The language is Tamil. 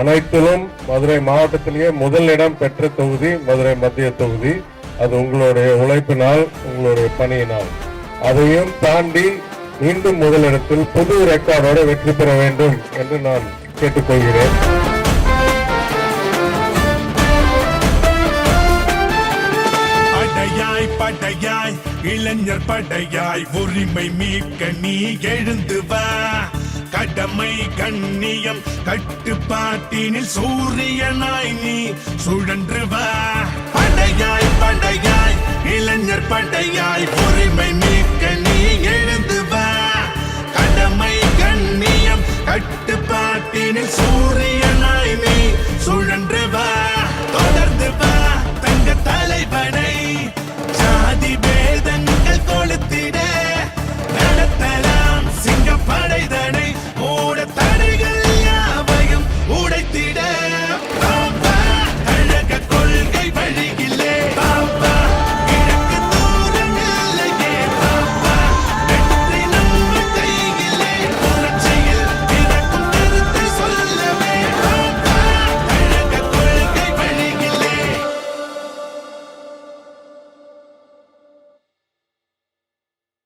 அனைத்திலும் மதுரை மாவட்டத்திலேயே முதல் இடம் பெற்ற தொகுதி மதுரை மத்திய தொகுதி. அது உங்களுடைய உழைப்பினால் உங்களுடைய பணியினால். அதையும் தாண்டி மீண்டும் முதலிடத்தில் புது ரெக்கார்டோடு வெற்றி பெற வேண்டும் என்று நான் கேட்டுக்கொள்கிறேன். படையாய் இளைஞர் படையாய் உரிமை மீட்க நீ எழுந்து வா. கடமை கண்ணியம் கட்டுப்பாட்டினில் சூரியனாய் நீ சுழன்று வா. படையாய் படையாய் இளைஞர் படையாய் உரிமை aburrido.